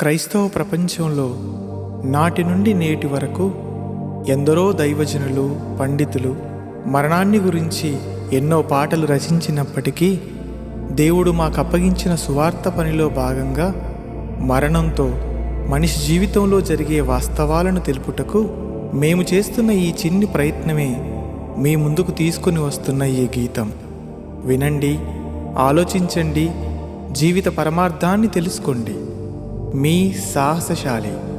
క్రైస్తవ ప్రపంచంలో నాటి నుండి నేటి వరకు ఎందరో దైవజనులు పండితులు మరణాన్ని గురించి ఎన్నో పాటలు రచించినప్పటికీ దేవుడు మాకు అప్పగించిన సువార్త పనిలో భాగంగా మరణంతో మనిషి జీవితంలో జరిగే వాస్తవాలను తెలుపుటకు మేము చేస్తున్న ఈ చిన్ని ప్రయత్నమే మీ ముందుకు తీసుకుని వస్తున్న ఈ గీతం. వినండి ఆలోచించండి జీవిత పరమార్థాన్ని తెలుసుకోండి. మీ సాహసశాలి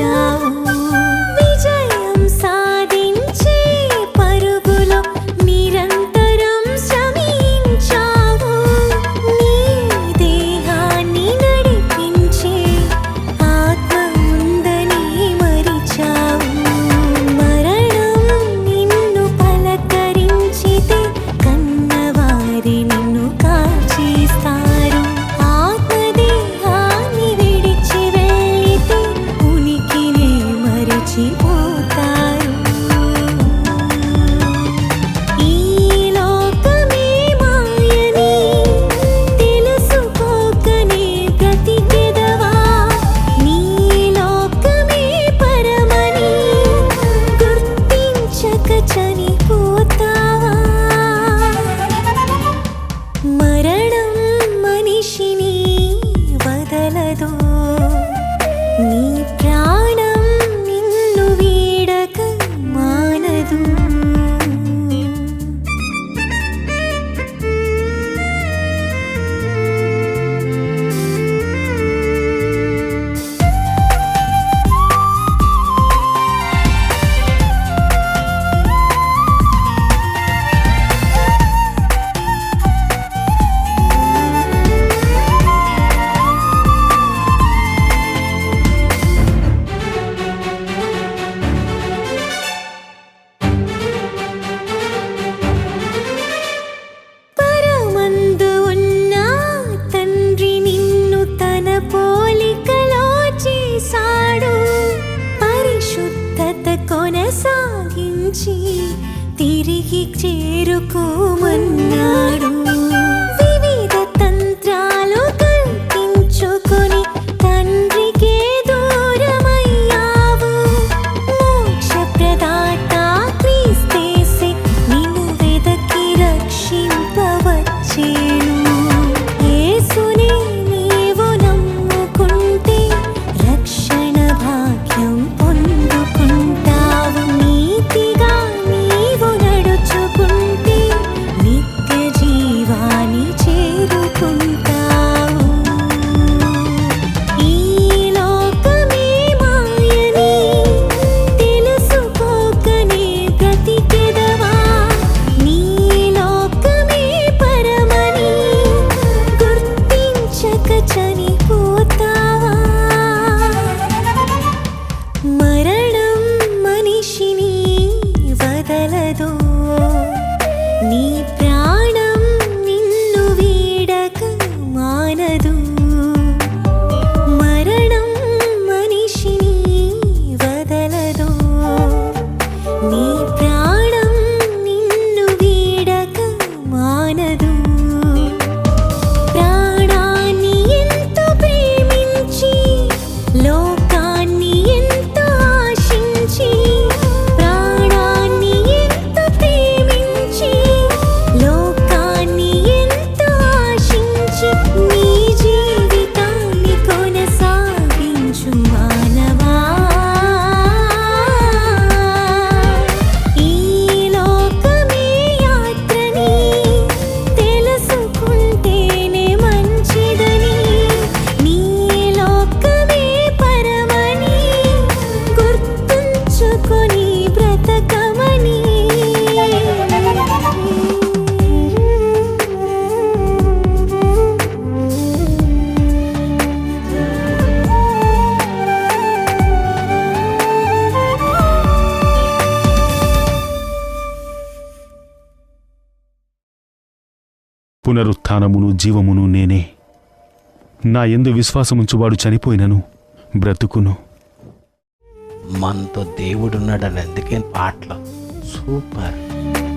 家。keep. തിരുക്കോമൻ Cùng పునరుత్నమును జీవమును నేనే. నా ఎందు విశ్వాసముంచువాడు చనిపోయినను బ్రతుకును. మనతో దేవుడున్నాడని ఎందుకే పాటలు. సూపర్.